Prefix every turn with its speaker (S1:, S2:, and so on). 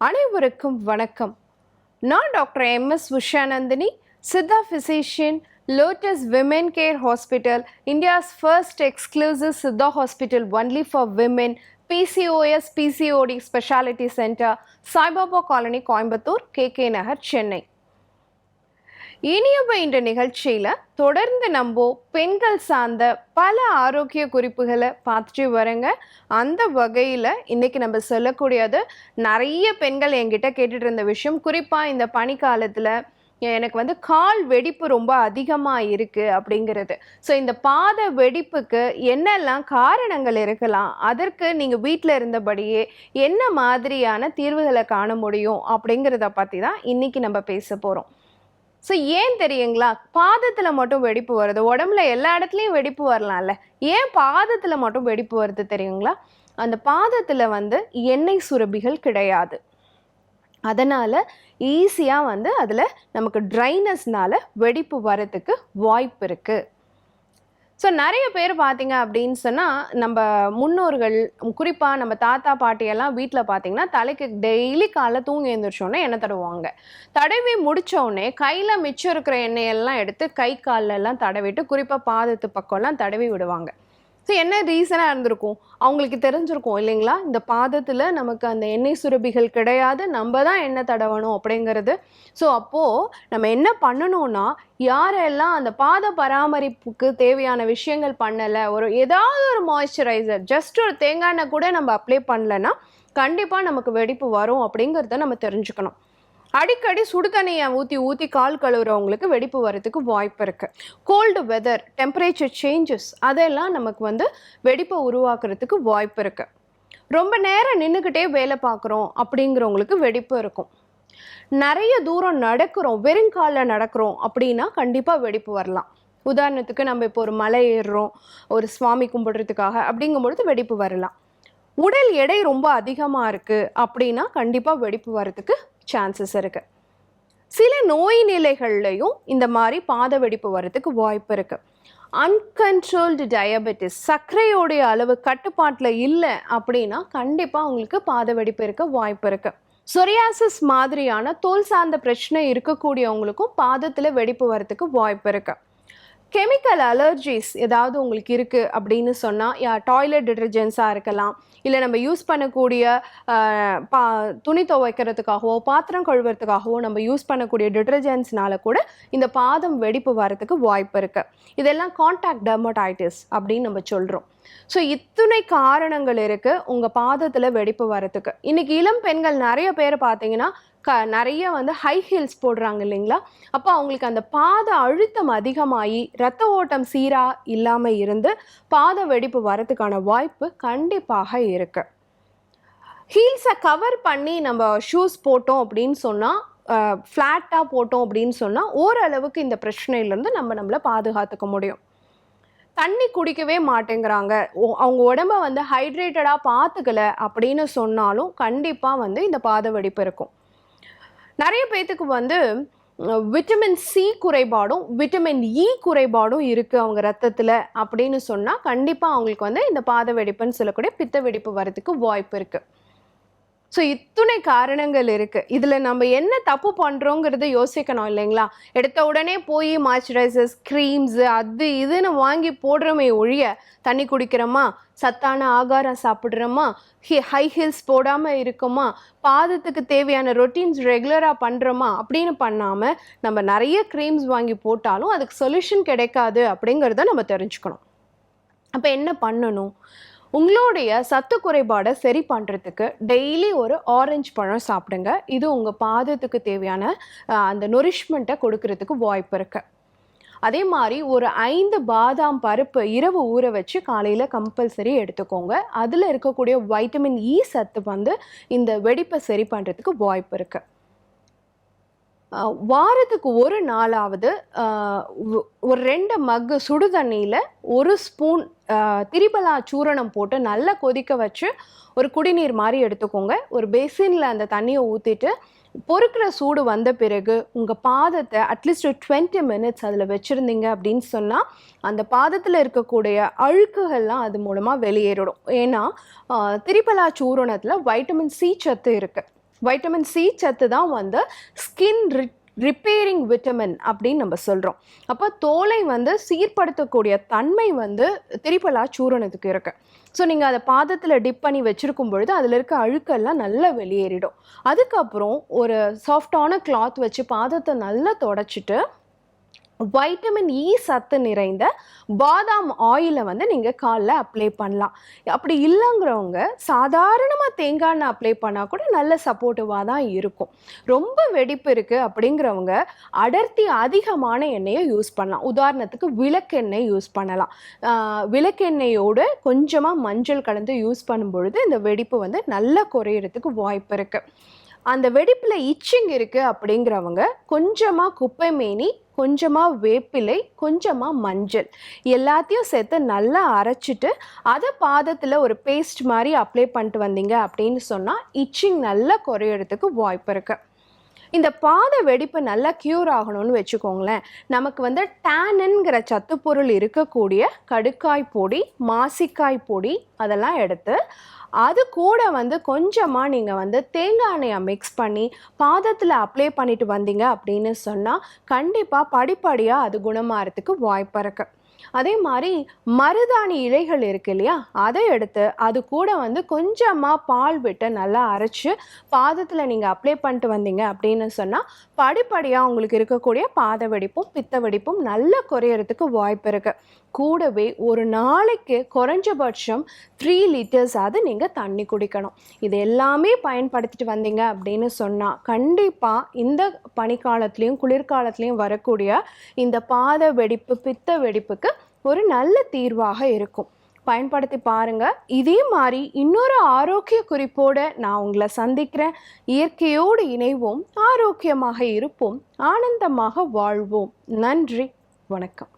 S1: அனைவருக்கும் வணக்கம். நான் doctor M S Ushanandhini Siddha physician Lotus Women Care Hospital India's first exclusive Siddha hospital only for women PCOS PCOD speciality centre Saibaba colony Coimbatore K K Nagar Chennai. இனியப்ப இந்த நிகழ்ச்சியில் தொடர்ந்து நம்ம பெண்கள் சார்ந்த பல ஆரோக்கிய குறிப்புகளை பார்த்துட்டு வரேங்க. அந்த வகையில் இன்னைக்கு நம்ம சொல்லக்கூடியது நிறைய பெண்கள் என்கிட்ட கேட்டுட்டு இருந்த விஷயம். குறிப்பாக இந்த பனிக்காலத்தில் எனக்கு வந்து கால் வெடிப்பு ரொம்ப அதிகமாக இருக்குது அப்படிங்கிறது. ஸோ இந்த பாத வெடிப்புக்கு என்னெல்லாம் காரணங்கள் இருக்கலாம்? அதற்கு நீங்கள் வீட்டில் இருந்தபடியே என்ன மாதிரியான தீர்வுகளை காண முடியும் அப்படிங்கிறத பற்றி தான் இன்றைக்கி நம்ம பேச போகிறோம் ஸோ ஏன் தெரியுங்களா? பாதத்தில் மட்டும் வெடிப்பு வருது. உடம்புல எல்லா இடத்துலையும் வெடிப்பு வரலாம்ல. ஏன் பாதத்தில் மட்டும் வெடிப்பு வருது தெரியுங்களா? அந்த பாதத்தில் வந்து எண்ணெய் சுரபிகள் கிடையாது. அதனால் ஈஸியாக வந்து அதில் நமக்கு ட்ரைனஸ்னால வெடிப்பு வரத்துக்கு வாய்ப்பு இருக்குது ஸோ நிறைய பேர் பார்த்தீங்க அப்படின்னு சொன்னால் நம்ம முன்னோர்கள் குறிப்பாக நம்ம தாத்தா பாட்டியெல்லாம் வீட்டில் பார்த்தீங்கன்னா தலைக்கு டெய்லி காலைல தூங்கி எழுந்திரிச்சோன்னே எண்ணெய் தடவுவாங்க. தடவி முடித்தோடனே கையில் மிச்சம் இருக்கிற எண்ணெயெல்லாம் எடுத்து கை காலெல்லாம் தடவிட்டு குறிப்பாக பாதத்து பக்கம்லாம் தடவி விடுவாங்க. ஸோ என்ன ரீசனாக இருந்திருக்கும்? அவங்களுக்கு தெரிஞ்சிருக்கும் இல்லைங்களா? இந்த பாதத்தில் நமக்கு அந்த எண்ணெய் சுரபிகள் கிடையாது நம்ம தான் எண்ணெய் தடவணும் அப்படிங்கிறது. ஸோ அப்போது நம்ம என்ன பண்ணணும்னா யாரெல்லாம் அந்த பாத பராமரிப்புக்கு தேவையான விஷயங்கள் பண்ணலை ஒரு ஏதாவது ஒரு மாய்ஸ்சரைசர் ஜஸ்ட் ஒரு தேங்காய் எண்ணெய் கூட நம்ம அப்ளை பண்ணலைன்னா கண்டிப்பாக நமக்கு வெடிப்பு வரும் அப்படிங்கிறத நம்ம தெரிஞ்சுக்கணும். அடிக்கடி சுடு தண்ணியை ஊற்றி ஊற்றி கால் கழுவுறவங்களுக்கு வெடிப்பு வரதுக்கு வாய்ப்பு இருக்குது கோல்டு வெதர் டெம்பரேச்சர் சேஞ்சஸ் அதெல்லாம் நமக்கு வந்து வெடிப்பை உருவாக்குறதுக்கு வாய்ப்பு இருக்குது ரொம்ப நேரம் நின்றுக்கிட்டே வேலை பார்க்குறோம் அப்படிங்கிறவங்களுக்கு வெடிப்பு இருக்கும். நிறைய தூரம் நடக்கிறோம் வெறுங்காலில் நடக்கிறோம் அப்படின்னா கண்டிப்பாக வெடிப்பு வரலாம். உதாரணத்துக்கு நம்ம இப்போ ஒரு மலை ஏறுறோம் ஒரு சுவாமி கும்பிடுறதுக்காக அப்படிங்கும்பொழுது வெடிப்பு வரலாம். உடல் எடை ரொம்ப அதிகமாக இருக்குது அப்படின்னா கண்டிப்பாக வெடிப்பு வரதுக்கு சான்சஸ் இருக்குது சில நோய் நிலைகள்லையும் இந்த மாதிரி பாத வெடிப்பு வர்றதுக்கு வாய்ப்பு இருக்குது அன்கன்ட்ரோல்டு டயபெட்டிஸ் சர்க்கரையோடைய அளவு கட்டுப்பாட்டில் இல்லை அப்படின்னா கண்டிப்பாக உங்களுக்கு பாத வெடிப்பு இருக்க வாய்ப்பு இருக்குது சொரியாசிஸ் மாதிரியான தோல் சார்ந்த பிரச்சனை இருக்கக்கூடியவங்களுக்கும் பாதத்தில் வெடிப்பு வரத்துக்கு வாய்ப்பு இருக்குது கெமிக்கல் அலர்ஜிஸ் ஏதாவது உங்களுக்கு இருக்குது அப்படின்னு சொன்னால் யா டாய்லெட் டிட்டர்ஜென்ட்ஸாக இருக்கலாம். இல்லை நம்ம யூஸ் பண்ணக்கூடிய பா துணி துவைக்கிறதுக்காகவோ பாத்திரம் கழுவுறதுக்காகவோ நம்ம யூஸ் பண்ணக்கூடிய டிட்டர்ஜென்ட்ஸ்னால கூட இந்த பாதம் வெடிப்பு வரத்துக்கு வாய்ப்பு இருக்குது இதெல்லாம் காண்டாக்ட் டெர்மோடைட்டிஸ் அப்படின்னு நம்ம சொல்கிறோம் ஸோ இத்தனை காரணங்கள் இருக்குது உங்கள் பாதத்தில் வெடிப்பு வரத்துக்கு. இன்றைக்கி இளம் பெண்கள் நிறைய பேர் பார்த்தீங்கன்னா க நிறைய வந்து ஹை ஹீல்ஸ் போடுறாங்க இல்லைங்களா? அப்போ அவங்களுக்கு அந்த பாத அழுத்தம் அதிகமாகி ரத்த ஓட்டம் சீராக இல்லாமல் இருந்து பாத வெடிப்பு வரத்துக்கான வாய்ப்பு கண்டிப்பாக இருக்குது ஹீல்ஸை கவர் பண்ணி நம்ம ஷூஸ் போட்டோம் அப்படின்னு சொன்னால் ஃப்ளாட்டாக போட்டோம் அப்படின்னு சொன்னால் ஓரளவுக்கு இந்த பிரச்சனையிலேருந்து நம்ம நம்மளை பாதுகாத்துக்க முடியும். தண்ணி குடிக்கவே மாட்டேங்கிறாங்க. ஓ- அவங்க உடம்ப வந்து ஹைட்ரேட்டடாக பார்த்துக்கல அப்படின்னு சொன்னாலும் கண்டிப்பாக வந்து இந்த பாத வெடிப்பு இருக்கும். நிறைய பேத்துக்கு வந்து விட்டமின் சி குறைபாடும் விட்டமின் இ e குறைபாடும் இருக்குது அவங்க ரத்தத்தில் அப்படின்னு சொன்னால் கண்டிப்பாக அவங்களுக்கு வந்து இந்த பாத வெடிப்புன்னு சொல்லக்கூடிய பித்த வெடிப்பு வரதுக்கு வாய்ப்பு இருக்குது ஸோ இத்துணை காரணங்கள் இருக்குது இதில் நம்ம என்ன தப்பு பண்ணுறோங்கிறத யோசிக்கணும் இல்லைங்களா? எடுத்த உடனே போய் மாய்ஸ்சரைசர்ஸ் க்ரீம்ஸு அது இதுன்னு வாங்கி போடுறோமே ஒழிய தண்ணி குடிக்கிறோமா? சத்தான ஆகாரம் சாப்பிட்றோமா? ஹி ஹை ஹீல்ஸ் போடாமல் இருக்கோமா? பாதத்துக்கு தேவையான ரொட்டீன்ஸ் ரெகுலராக பண்ணுறோமா அப்படின்னு பண்ணாமல் நம்ம நிறைய க்ரீம்ஸ் வாங்கி போட்டாலும் அதுக்கு சொல்யூஷன் கிடைக்காது அப்படிங்கிறத நம்ம தெரிஞ்சுக்கணும். அப்போ என்ன பண்ணணும்? உங்களுடைய சத்து குறைபாடை சரி பண்ணுறதுக்கு டெய்லி ஒரு ஆரஞ்சு பழம் சாப்பிடுங்க. இது உங்கள் பாதத்துக்கு தேவையான அந்த நொரிஷ்மெண்ட்டை கொடுக்கறதுக்கு வாய்ப்பு இருக்கு. அதே மாதிரி ஒரு ஐந்து பாதாம் பருப்பு இரவு ஊற வச்சு காலையில் கம்பல்சரி எடுத்துக்கோங்க. அதில் இருக்கக்கூடிய வைட்டமின் இ e சத்து வந்து இந்த வெடிப்பை சரி பண்ணுறதுக்கு வாய்ப்பு இருக்குது வாரத்துக்கு ஒரு நாளாவது ஒரு ரெண்டு மக்கு சுடு தண்ணியில் ஒரு ஸ்பூன் திரிபலா சூரணம் போட்டு நல்லா கொதிக்க வச்சு ஒரு குடிநீர் மாதிரி எடுத்துக்கோங்க. ஒரு பேசினில் அந்த தண்ணியை ஊற்றிட்டு பொறுக்கிற சூடு வந்த பிறகு உங்கள் பாதத்தை அட்லீஸ்ட் ஒரு டுவெண்ட்டி மினிட்ஸ் அதில் வச்சுருந்தீங்க அப்படின்னு சொன்னால் அந்த பாதத்தில் இருக்கக்கூடிய அழுக்குகள்லாம் அது மூலமாக வெளியேறிடும். ஏன்னா திரிபலா சூரணத்தில் வைட்டமின் சி சத்து இருக்குது வைட்டமின் சி சத்து தான் வந்து ஸ்கின் ரிப்பேரிங் விட்டமின் அப்படின்னு நம்ம சொல்கிறோம் அப்போ தோலை வந்து சீர்படுத்தக்கூடிய தன்மை வந்து திரிபலா சூரணத்துக்கு இருக்கு. ஸோ நீங்கள் அதை பாதத்தில் டிப் பண்ணி வச்சுருக்கும் பொழுது அதில் இருக்க அழுக்கெல்லாம் நல்லா வெளியேறிடும். அதுக்கப்புறம் ஒரு சாஃப்டான கிளாத் வச்சு பாதத்தை நல்லா தொடச்சிட்டு வைட்டமின் இ e சத்து நிறைந்த பாதாம் ஆயிலை வந்து நீங்கள் காலில் அப்ளை பண்ணலாம். அப்படி இல்லைங்கிறவங்க சாதாரணமாக தேங்காய் எண்ணெய் அப்ளை பண்ணால் கூட நல்ல சப்போர்ட்டிவாக தான் இருக்கும். ரொம்ப வெடிப்பு இருக்குது அப்படிங்கிறவங்க அடர்த்தி அதிகமான எண்ணெயை யூஸ் பண்ணலாம். உதாரணத்துக்கு விளக்கெண்ணெய் யூஸ் பண்ணலாம். விளக்கெண்ணெயோடு கொஞ்சமாக மஞ்சள் கலந்து யூஸ் பண்ணும்பொழுது இந்த வெடிப்பு வந்து நல்லா குறையிறதுக்கு வாய்ப்பு இருக்குது அந்த வெடிப்பில் இச்சிங் இருக்குது அப்படிங்கிறவங்க கொஞ்சமாக குப்பை மேனி கொஞ்சமாக வேப்பிலை கொஞ்சமாக மஞ்சள் எல்லாத்தையும் சேர்த்து நல்லா அரைச்சிட்டு அதை பாதத்தில் ஒரு பேஸ்ட் மாதிரி அப்ளை பண்ணிட்டு வந்தீங்க அப்படின்னு சொன்னால் இச்சிங் நல்லா குறையிறதுக்கு வாய்ப்பு இருக்குது இந்த பாத வெடிப்பு நல்லா க்யூர் ஆகணும்னு வச்சுக்கோங்களேன். நமக்கு வந்து டேனன்கிற சத்துப்பொருள் இருக்கக்கூடிய கடுக்காய் பொடி மாசிக்காய் பொடி அதெல்லாம் எடுத்து அது கூட வந்து கொஞ்சமாக நீங்கள் வந்து தேங்காய் எண்ணெயை மிக்ஸ் பண்ணி பாதத்தில் அப்ளை பண்ணிட்டு வந்தீங்க அப்படின்னு சொன்னால் கண்டிப்பாக படிப்படியாக அது குணமாகறதுக்கு வாய்ப்பு இருக்குது அதே மாதிரி மருதாணி இலைகள் இருக்கு இல்லையா? அதை எடுத்து அது கூட வந்து கொஞ்சமாக பால் விட்டு நல்லா அரைச்சி பாதத்தில் நீங்கள் அப்ளை பண்ணிட்டு வந்தீங்க அப்படின்னு சொன்னால் படிப்படியாக உங்களுக்கு இருக்கக்கூடிய பாத வெடிப்பும் பித்த வெடிப்பும் நல்லா குறையறதுக்கு வாய்ப்பு இருக்குது கூடவே ஒரு நாளைக்கு குறைஞ்சபட்சம் த்ரீ லிட்டர்ஸாவது நீங்கள் தண்ணி குடிக்கணும். இது எல்லாமே பயன்படுத்திட்டு வந்தீங்க அப்படின்னு சொன்னால் கண்டிப்பாக இந்த பனிக்காலத்துலேயும் குளிர்காலத்துலேயும் வரக்கூடிய இந்த பாத வெடிப்பு பித்த வெடிப்புக்கு ஒரு நல்ல தீர்வாக இருக்கும். பயன்படுத்தி பாருங்க. இதே மாதிரி இன்னொரு ஆரோக்கிய குறிப்போடு நான் உங்களை சந்திக்கிறேன். இயற்கையோடு இணைவோம். ஆரோக்கியமாக இருப்போம். ஆனந்தமாக வாழ்வோம். நன்றி. வணக்கம்.